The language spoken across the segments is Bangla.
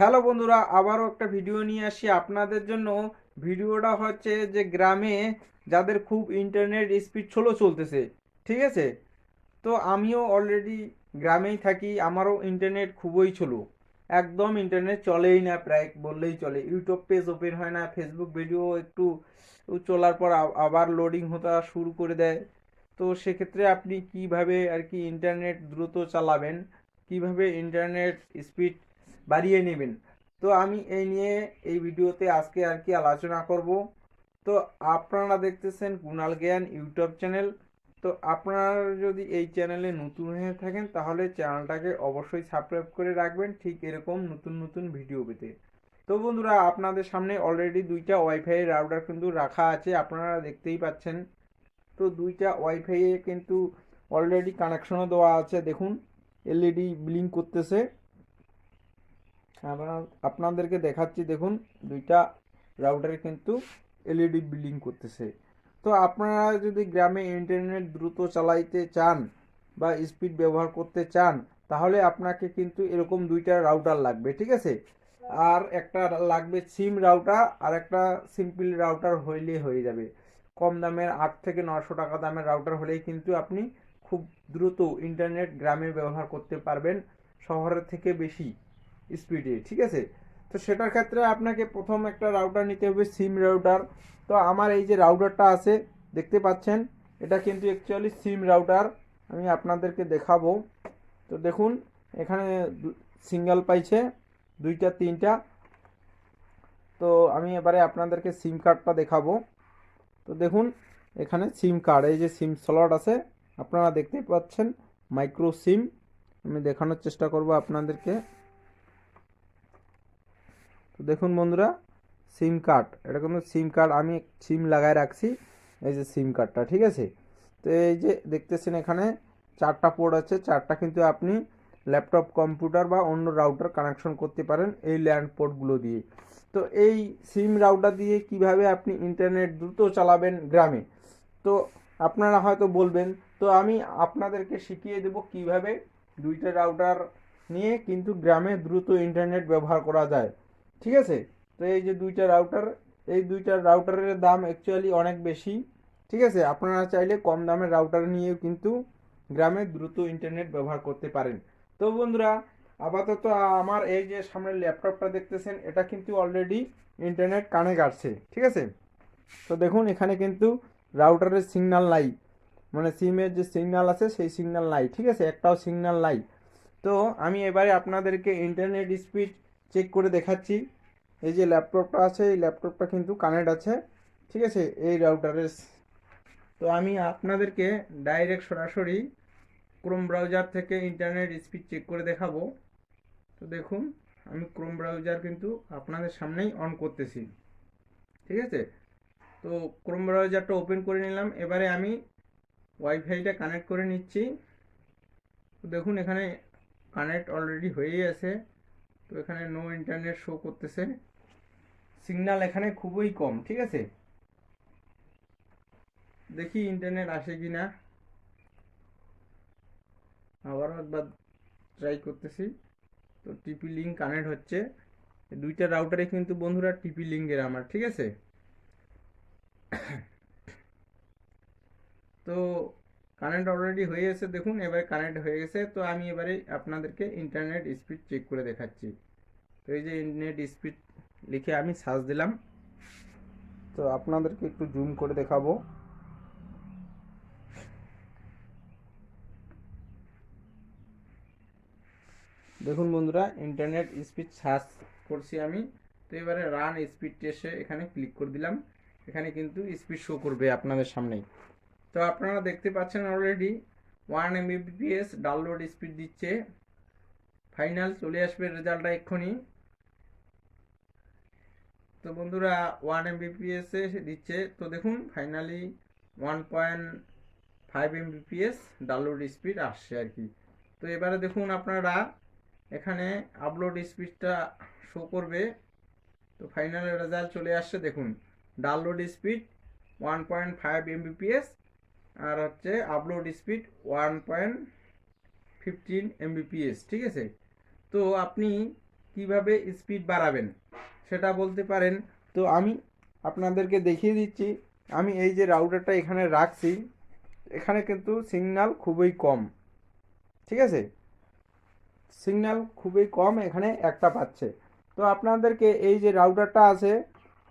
হ্যালো বন্ধুরা, আবারও একটা ভিডিও নিয়ে আসি আপনাদের জন্য। ভিডিওটা হচ্ছে যে গ্রামে যাদের খুব ইন্টারনেট স্পিড স্লো চলতেছে, ঠিক আছে? তো আমিও অলরেডি গ্রামেই থাকি, আমারও ইন্টারনেট খুবই স্লো একদম ইন্টারনেট চলেই না, প্রায় বললেই চলে। ইউটিউব পেজ ওপেন হয় না ফেসবুক ভিডিও একটু চলার পর আবার লোডিং হতে শুরু করে দেয়। তো সেক্ষেত্রে আপনি কীভাবে আর কি ইন্টারনেট দ্রুত চালাবেন, কীভাবে ইন্টারনেট স্পিড বাড়িয়ে নেবেন। তো আমি এই নিয়ে এই ভিডিওতে আজকে আর কি আলোচনা করব। তো আপনারা দেখতেছেন কুণাল জ্ঞান ইউটিউব চ্যানেল। তো আপনারা যদি এই চ্যানেলে নতুন হয়ে থাকেন, তাহলে চ্যানেলটাকে অবশ্যই সাবস্ক্রাইব করে রাখবেন ঠিক এরকম নতুন নতুন ভিডিও পেতে। তো বন্ধুরা, আপনাদের সামনে অলরেডি দুইটা ওয়াইফাই রাউটার কিন্তু রাখা আছে, আপনারা দেখতেই পাচ্ছেন। তো দুইটা ওয়াইফাইয়ে কিন্তু অলরেডি কানেকশনও দেওয়া আছে, দেখুন। এলইডি ব্লিং করতেছে। আপনার আপনাদেরকে দেখাচ্ছি, দেখুন, দুইটা রাউটারে কিন্তু এলইডি বিলিং করতেছে। তো আপনারা যদি গ্রামে ইন্টারনেট দ্রুত চালাইতে চান বা স্পিড ব্যবহার করতে চান, তাহলে আপনাকে কিন্তু এরকম দুইটা রাউটার লাগবে, ঠিক আছে? আর একটা লাগবে সিম রাউটার আর একটা সিম্পল রাউটার হইলে হয়ে যাবে। কম দামের আট থেকে নশো টাকা দামের রাউটার হলেই কিন্তু আপনি খুব দ্রুত ইন্টারনেট গ্রামে ব্যবহার করতে পারবেন, শহরের থেকে বেশি। স্পিডে ঠিক আছে? তো সেটার ক্ষেত্রে আপনাকে প্রথম একটা রাউটার নিতে হবে সিম রাউটার তো আমার এই যে রাউটারটা আছে, দেখতে পাচ্ছেন? এটা কিন্তু অ্যাকচুয়ালি সিম রাউটার আমি আপনাদেরকে দেখাবো। তো দেখুন, এখানে সিঙ্গেল পাইছে, দুইটা, তিনটা। তো আমি এবারে আপনাদেরকে সিম কার্ডটা দেখাবো। তো দেখুন, এখানে সিম কার্ড এই যে সিম স্লট আছে, আপনারা দেখতে পাচ্ছেন মাইক্রো সিম আমি দেখানোর চেষ্টা করব আপনাদেরকে। তো দেখুন বন্ধুরা সিম কার্ড এটা কিন্তু সিম কার্ড আমি সিম লাগায় রাখছি, এই যে সিম কার্ডটা ঠিক আছে? তো এই যে দেখতেছেন এখানে চারটা পোর্ট আছে, চারটা কিন্তু আপনি ল্যাপটপ কম্পিউটার বা অন্য রাউটার কানেকশন করতে পারেন এই ল্যান্ড পোর্টগুলো দিয়ে। তো এই সিম রাউটার দিয়ে কীভাবে আপনি ইন্টারনেট দ্রুত চালাবেন গ্রামে? তো আপনারা হয়তো বলবেন, তো আমি আপনাদেরকে শিখিয়ে দেব কীভাবে দুইটা রাউটার নিয়ে কিন্তু গ্রামে দ্রুত ইন্টারনেট ব্যবহার করা যায়। ঠিক আছে? তো এই যে দুইটা রাউটার এই দুইটা রাউটারের দাম অ্যাকচুয়ালি অনেক বেশি, ঠিক আছে? আপনারা চাইলে কম দামের রাউটার নিয়েও কিন্তু গ্রামে দ্রুত ইন্টারনেট ব্যবহার করতে পারেন। তো বন্ধুরা, আপাতত আমার এই যে সামনের ল্যাপটপটা দেখতেছেন, এটা কিন্তু অলরেডি ইন্টারনেট কানেক্ট আসছে ঠিক আছে? তো দেখুন, এখানে কিন্তু রাউটারের সিগন্যাল নাই। মানে সিমের যে সিগন্যাল আছে, সেই সিগন্যাল নাই, ঠিক আছে? একটাও সিগন্যাল নাই। তো আমি এবারে আপনাদেরকে ইন্টারনেট স্পিড চেক করে দেখাচ্ছি। এই যে ল্যাপটপটা আছে, এই ল্যাপটপটা কিন্তু কানেক্ট আছে। ঠিক আছে? এই রাউটারের তো আমি আপনাদেরকে ডাইরেক্ট সরাসরি ক্রোম ব্রাউজার থেকে ইন্টারনেট স্পিড চেক করে দেখাবো। তো দেখুন, আমি ক্রোম ব্রাউজার কিন্তু আপনাদের সামনেই অন করতেছি। ঠিক আছে? তো ক্রোম ব্রাউজারটা ওপেন করে নিলাম। এবারে আমি ওয়াইফাইটা কানেক্ট করে নিচ্ছি। দেখুন, এখানে কানেক্ট অলরেডি হয়েই আছে। তো এখানে নো ইন্টারনেট শো করতেছে। সিগন্যাল এখানে খুবই কম, ঠিক আছে? দেখি ইন্টারনেট আসে কি না। আবারও একবার ট্রাই করতেছি। তো টিপি লিঙ্ক কানেক্ট হচ্ছে। দুইটা রাউটারে কিন্তু বন্ধুরা টিপি লিঙ্কের আমার, ঠিক আছে? তো কানেক্ট অলরেডি হয়ে গেছে, দেখুন, এবারে কানেক্ট হয়ে গেছে, তো আমি এবারে আপনাদেরকে ইন্টারনেট স্পিড চেক করে দেখাচ্ছি। তো এই যে ইন্টারনেট স্পিড লিখে আমি সার্চ দিলাম। তো আপনাদেরকে একটু জুম করে দেখাবো। দেখুন বন্ধুরা ইন্টারনেট স্পিড সার্চ করছি আমি। তো এবারে রান স্পিড টেস্টে এখানে ক্লিক করে দিলাম। এখানে কিন্তু স্পিড শো করবে আপনাদের সামনেই। তো আপনারা দেখতে পাচ্ছেন already one Mbps download speed দিচ্ছে। ফাইনাল চলে আসবে রেজাল্টটা এক্ষুনি। তো বন্ধুরা ওয়ান এমবিপিএস এ দিচ্ছে। তো দেখুন finally one point five Mbps download speed আসছে আর কি। তো এবারে দেখুন আপনারা এখানে আপলোড স্পিডটা শো করবে। তো ফাইনাল রেজাল্ট চলে আসছে, দেখুন। Download speed one point five Mbps আর হচ্ছে upload speed one point fifteen Mbps ঠিক আছে? তো আপনি কীভাবে স্পিড বাড়াবেন সেটা বলতে পারেন। তো আমি আপনাদেরকে দেখিয়ে দিচ্ছি। আমি এই যে রাউটারটা এখানে রাখছি, এখানে কিন্তু সিগন্যাল খুবই কম, ঠিক আছে? সিগন্যাল খুবই কম এখানে একটা পাচ্ছে। তো আপনাদেরকে এই যে রাউটারটা আছে,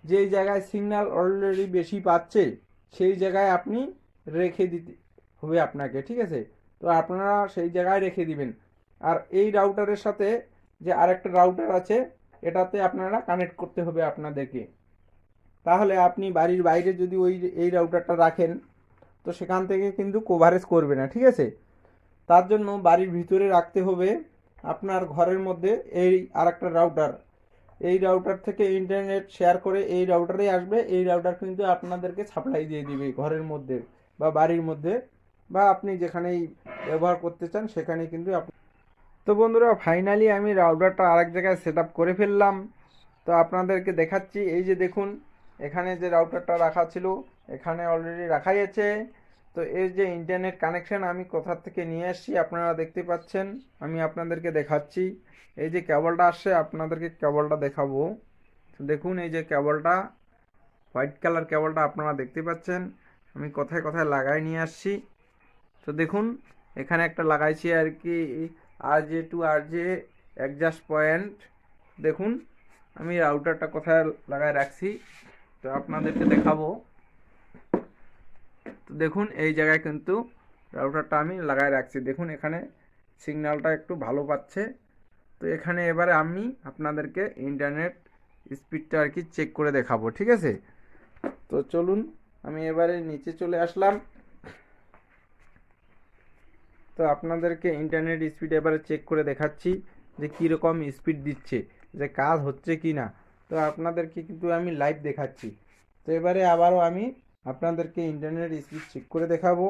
যেই জায়গায় সিগন্যাল অলরেডি বেশি পাচ্ছে, সেই জায়গায় আপনি রেখে দিতে হবে আপনাকে, ঠিক আছে? তো আপনারা সেই জায়গায় রেখে দিবেন। আর এই রাউটারের সাথে যে আরেকটা রাউটার আছে, এটাতে আপনারা কানেক্ট করতে হবে আপনাদেরকে। তাহলে আপনি বাড়ির বাইরে যদি ওই এই রাউটারটা রাখেন, তো সেখান থেকে কিন্তু কভারেজ করবে না, ঠিক আছে? তার জন্য বাড়ির ভিতরে রাখতে হবে আপনার ঘরের মধ্যে এই আরেকটা রাউটার এই রাউটার থেকে ইন্টারনেট শেয়ার করে এই রাউটারেই আসবে, এই রাউটার কিন্তু আপনাদেরকে সাপ্লাই দিয়ে দিবে ঘরের মধ্যে। বা বাড়ির মধ্যে বা আপনি যেখানেই ব্যবহার করতে চান সেখানে কিন্তু আপনি তো বন্ধুরা ফাইনালি আমি রাউটারটা আরেক জায়গায় সেট করে ফেললাম। তো আপনাদেরকে দেখাচ্ছি, এই যে দেখুন, এখানে যে রাউটারটা রাখা ছিল, এখানে অলরেডি রাখাই আছে। তো এর যে ইন্টারনেট কানেকশন আমি কোথা থেকে নিয়ে আসছি, আপনারা দেখতে পাচ্ছেন, আমি আপনাদেরকে দেখাচ্ছি। এই যে কেবলটা আসছে, আপনাদেরকে কেবলটা দেখাবো। দেখুন, এই যে কেবলটা হোয়াইট কালার কেবলটা আপনারা দেখতে পাচ্ছেন। আমি কোথায় কোথায় লাগাই নিয়ে আসছি। তো দেখুন, এখানে একটা লাগাইছি আর কি, R J to R J adjust point দেখুন, আমি রাউটারটা কোথায় লাগায় রাখছি, তো আপনাদেরকে দেখাবো। তো দেখুন, এই জায়গায় কিন্তু রাউটারটা আমি লাগায় রাখছি। দেখুন, এখানে সিগন্যালটা একটু ভালো পাচ্ছে। তো এখানে এবারে আমি আপনাদেরকে ইন্টারনেট স্পিডটা আর কি চেক করে দেখাবো, ঠিক আছে? তো চলুন আমি এবারে নিচে চলে আসলাম। তো আপনাদেরকে ইন্টারনেট স্পিড এবারে চেক করে দেখাচ্ছি যে কীরকম স্পিড দিচ্ছে, যে কাজ হচ্ছে কি না তো আপনাদেরকে কিন্তু আমি লাইভ দেখাচ্ছি। তো এবারে আবারও আমি আপনাদেরকে ইন্টারনেট স্পিড চেক করে দেখাবো।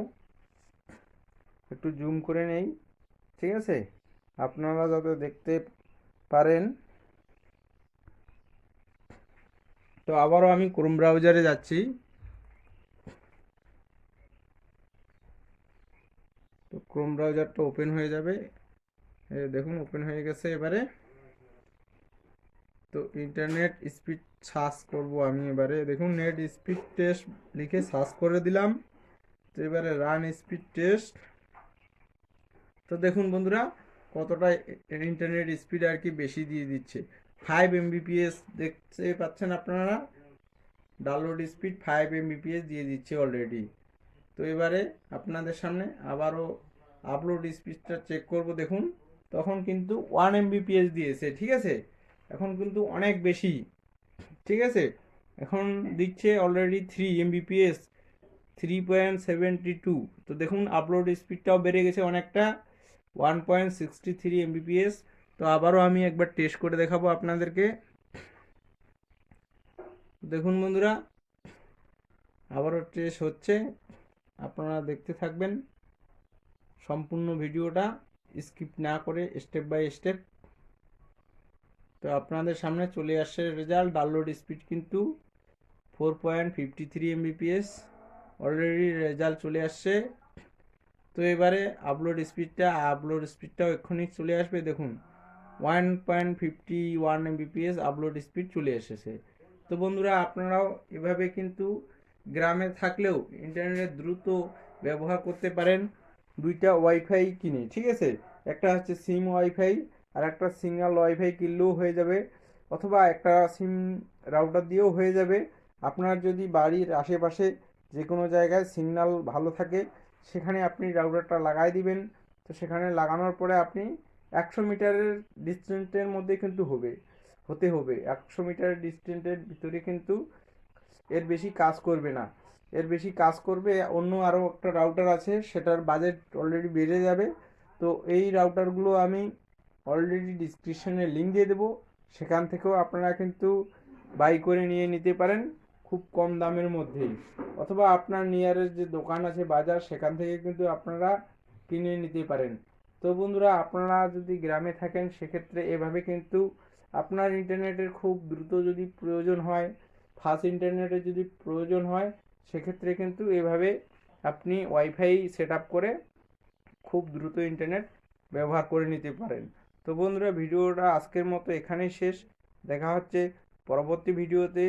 একটু জুম করে নেই, ঠিক আছে? আপনারা যাতে দেখতে পারেন। তো আবারও আমি ক্রোম ব্রাউজারে যাচ্ছি। তো ক্রোম ব্রাউজারটা ওপেন হয়ে যাবে। দেখুন ওপেন হয়ে গেছে এবারে। তো ইন্টারনেট স্পিড সার্চ করব আমি এবারে। দেখুন নেট স্পিড টেস্ট লিখে সার্চ করে দিলাম। তো এবারে রান স্পিড টেস্ট তো দেখুন বন্ধুরা, কতটা ইন্টারনেট স্পিড আর কি বেশি দিয়ে দিচ্ছে। ফাইভ এমবিপিএস দেখতে পাচ্ছেন আপনারা? ডাউনলোড স্পিড ফাইভ এমবিপিএস দিয়ে দিচ্ছে অলরেডি তো এবারে আপনাদের সামনে আবারও আপলোড স্পিডটা চেক করব, দেখুন। তখন কিন্তু ওয়ান এমবিপিএস দিয়েছে, ঠিক আছে? এখন কিন্তু অনেক বেশি, ঠিক আছে? এখন দিচ্ছে already three Mbps three point seventy two তো দেখুন আপলোড স্পিডটাও বেড়ে গেছে অনেকটা one point sixty three Mbps তো আবারও আমি একবার টেস্ট করে দেখাবো আপনাদেরকে। দেখুন বন্ধুরা, আবারও টেস্ট হচ্ছে। আপনারা দেখতে থাকবেন সম্পূর্ণ ভিডিওটা স্কিপ না করে স্টেপ বাই স্টেপ। তো আপনাদের সামনে চলে আসছে রেজাল্ট, ডাউনলোড স্পিড কিন্তু four point fifty three Mbps already result চলে আসছে। তো এবারে আপলোড স্পিডটা আপলোড স্পিডটাও এক্ষুনি চলে আসবে। দেখুন one point fifty one Mbps upload speed চলে এসেছে। তো বন্ধুরা, আপনারাও এভাবে কিন্তু গ্রামে থাকলেও ইন্টারনেট দ্রুত ব্যবহার করতে পারেন। দুইটা ওয়াইফাই কিনে, ঠিক আছে? একটা হচ্ছে সিম ওয়াইফাই আর একটা সিঙ্গেল ওয়াইফাই কিনলেও হয়ে যাবে। অথবা একটা সিম রাউটার দিয়েও হয়ে যাবে। আপনার যদি বাড়ির আশেপাশে যে কোনো জায়গায় সিগন্যাল ভালো থাকে, সেখানে আপনি রাউটারটা লাগাই দিবেন। তো সেখানে লাগানোর পরে আপনি একশো মিটারের ডিস্টেন্সের মধ্যে কিন্তু হবে, হতে হবে। একশো মিটার ডিস্টেন্সের ভিতরে কিন্তু এর বেশি কাজ করবে না। এর বেশি কাজ করবে, অন্য আরও একটা রাউটার আছে, সেটার বাজেট অলরেডি বেড়ে যাবে। তো এই রাউটারগুলো আমি অলরেডি ডিসক্রিপশনে লিঙ্ক দিয়ে দেবো। সেখান থেকেও আপনারা কিন্তু বাই করে নিয়ে নিতে পারেন খুব কম দামের মধ্যেই। অথবা আপনার নিয়ারের যে দোকান আছে, বাজার, সেখান থেকে কিন্তু আপনারা কিনে নিতে পারেন। তো বন্ধুরা, আপনারা যদি গ্রামে থাকেন, সেক্ষেত্রে এভাবে কিন্তু আপনার ইন্টারনেটের খুব দ্রুত যদি প্রয়োজন হয় ফাস্ট ইন্টারনেটের যদি প্রয়োজন হয়, সেক্ষেত্রে কিন্তু এভাবে আপনি ওয়াইফাই সেট করে খুব দ্রুত ইন্টারনেট ব্যবহার করে নিতে পারেন। তো বন্ধুরা, ভিডিওটা আজকের মতো এখানেই শেষ। দেখা হচ্ছে পরবর্তী ভিডিওতে